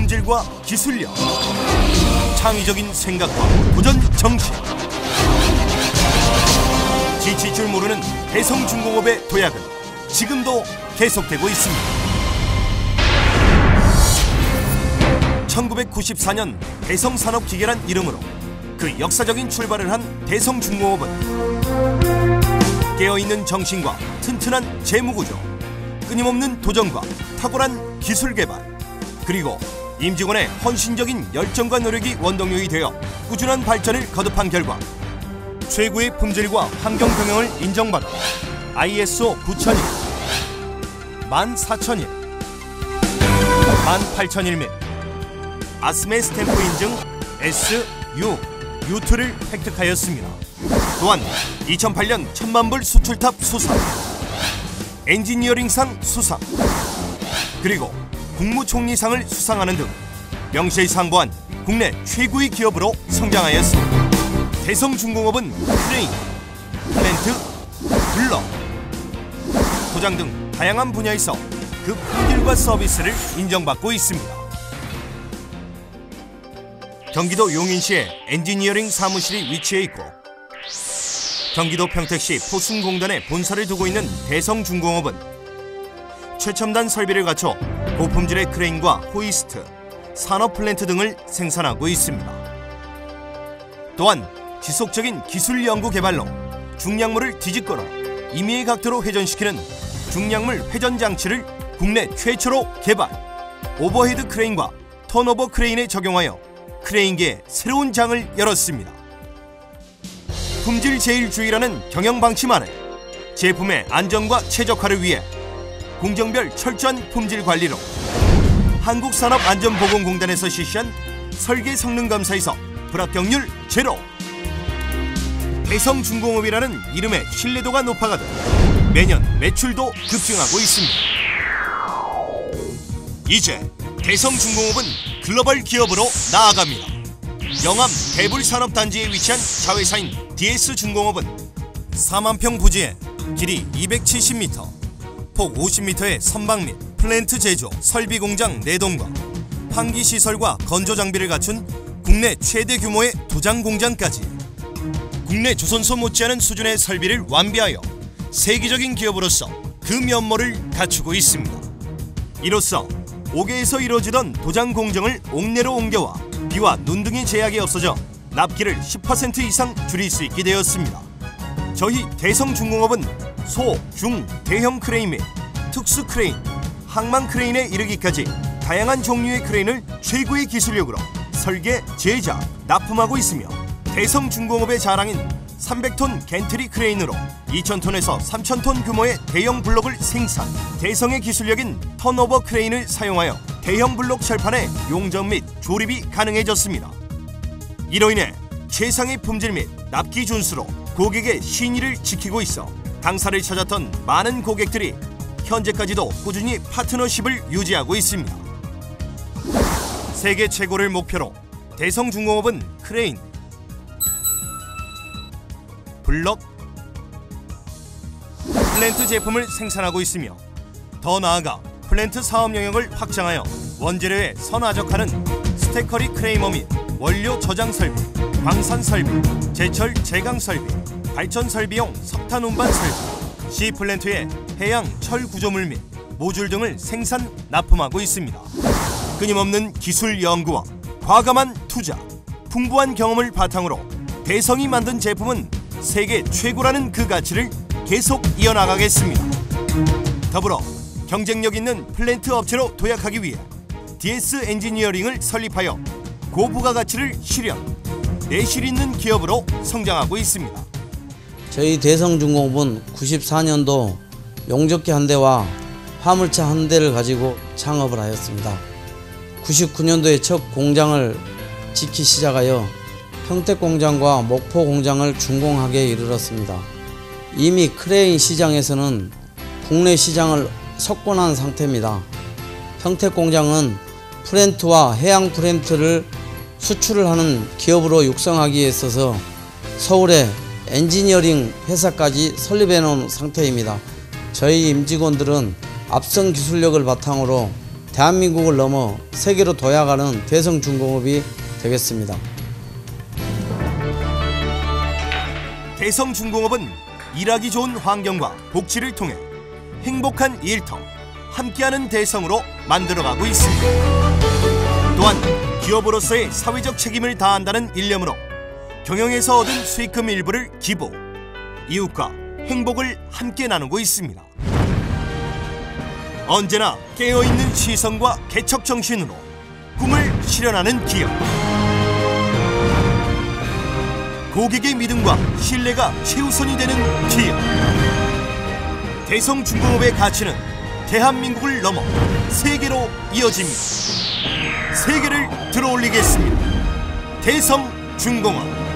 품질과 기술력, 창의적인 생각과 도전 정신. 지칠 줄 모르는 대성중공업의 도약은 지금도 계속되고 있습니다. 1994년 대성산업기계란 이름으로 그 역사적인 출발을 한 대성중공업은 깨어있는 정신과 튼튼한 재무구조, 끊임없는 도전과 탁월한 기술 개발, 그리고 임직원의 헌신적인 열정과 노력이 원동력이 되어 꾸준한 발전을 거듭한 결과 최고의 품질과 환경 경영을 인정받아 ISO 9001, 14001, 18001 및 아스메 스탬프 인증 S, U, U2를 획득하였습니다. 또한 2008년 천만불 수출탑 수상, 엔지니어링상 수상, 그리고 국무총리상을 수상하는 등 명실상부한 국내 최고의 기업으로 성장하였습니다. 대성중공업은 크레인, 플랜트, 블럭, 도장 등 다양한 분야에서 그 품질과 서비스를 인정받고 있습니다. 경기도 용인시에 엔지니어링 사무실이 위치해 있고 경기도 평택시 포순공단에 본사를 두고 있는 대성중공업은 최첨단 설비를 갖춰 고품질의 크레인과 호이스트, 산업 플랜트 등을 생산하고 있습니다. 또한 지속적인 기술 연구 개발로 중량물을 뒤집거나 임의의 각도로 회전시키는 중량물 회전 장치를 국내 최초로 개발. 오버헤드 크레인과 턴오버 크레인에 적용하여 크레인계의 새로운 장을 열었습니다. 품질 제일주의라는 경영 방침 아래 제품의 안전과 최적화를 위해 공정별 철저한 품질 관리로 한국산업안전보건공단에서 실시한 설계 성능 감사에서 불합격률 제로 대성중공업이라는 이름의 신뢰도가 높아가듯 매년 매출도 급증하고 있습니다. 이제 대성중공업은 글로벌 기업으로 나아갑니다. 영암 대불산업단지에 위치한 자회사인 DS중공업은 4만 평 부지에 길이 270m, 폭 50m의 선박 및 플랜트 제조, 설비 공장 4동과 환기 시설과 건조 장비를 갖춘 국내 최대 규모의 도장 공장까지 국내 조선소 못지않은 수준의 설비를 완비하여 세계적인 기업으로서 그 면모를 갖추고 있습니다. 이로써 옥외에서 이루어지던 도장 공정을 옥내로 옮겨와 비와 눈 등의 제약이 없어져 납기를 10% 이상 줄일 수 있게 되었습니다. 저희 대성중공업은 소, 중, 대형 크레인 및 특수 크레인, 항만 크레인에 이르기까지 다양한 종류의 크레인을 최고의 기술력으로 설계, 제작, 납품하고 있으며 대성 중공업의 자랑인 300톤 겐트리 크레인으로 2,000톤에서 3,000톤 규모의 대형 블록을 생산. 대성의 기술력인 턴오버 크레인을 사용하여 대형 블록 철판의 용접 및 조립이 가능해졌습니다. 이로 인해 최상의 품질 및 납기 준수로 고객의 신의를 지키고 있어 당사를 찾았던 많은 고객들이 현재까지도 꾸준히 파트너십을 유지하고 있습니다. 세계 최고를 목표로 대성중공업은 크레인, 블럭, 플랜트 제품을 생산하고 있으며 더 나아가 플랜트 사업 영역을 확장하여 원재료에 선화적하는 스테커리 크레이머 및 원료 저장 설비, 광산 설비, 제철 제강 설비, 발전 설비용 석탄 운반 설비, C 플랜트의 해양 철 구조물 및 모듈 등을 생산 납품하고 있습니다. 끊임없는 기술 연구와 과감한 투자, 풍부한 경험을 바탕으로 대성이 만든 제품은 세계 최고라는 그 가치를 계속 이어나가겠습니다. 더불어 경쟁력 있는 플랜트 업체로 도약하기 위해 DS 엔지니어링을 설립하여 고부가 가치를 실현, 내실 있는 기업으로 성장하고 있습니다. 저희 대성중공업은 94년도 용접기 한 대와 화물차 한 대를 가지고 창업을 하였습니다. 99년도에 첫 공장을 짓기 시작하여 평택 공장과 목포 공장을 준공하게 이르렀습니다. 이미 크레인 시장에서는 국내 시장을 석권한 상태입니다. 평택 공장은 프렌트와 해양 프렌트를 수출을 하는 기업으로 육성하기에 있어서 서울에 엔지니어링 회사까지 설립해 놓은 상태입니다. 저희 임직원들은 앞선 기술력을 바탕으로 대한민국을 넘어 세계로 도약하는 대성중공업이 되겠습니다. 대성중공업은 일하기 좋은 환경과 복지를 통해 행복한 일터, 함께하는 대성으로 만들어가고 있습니다. 또한 기업으로서의 사회적 책임을 다한다는 일념으로 경영에서 얻은 수익금 일부를 기부, 이웃과 행복을 함께 나누고 있습니다. 언제나 깨어있는 시선과 개척 정신으로 꿈을 실현하는 기업. 고객의 믿음과 신뢰가 최우선이 되는 기업. 대성중공업의 가치는 대한민국을 넘어 세계로 이어집니다. 세계를 들어올리겠습니다. 대성중공업.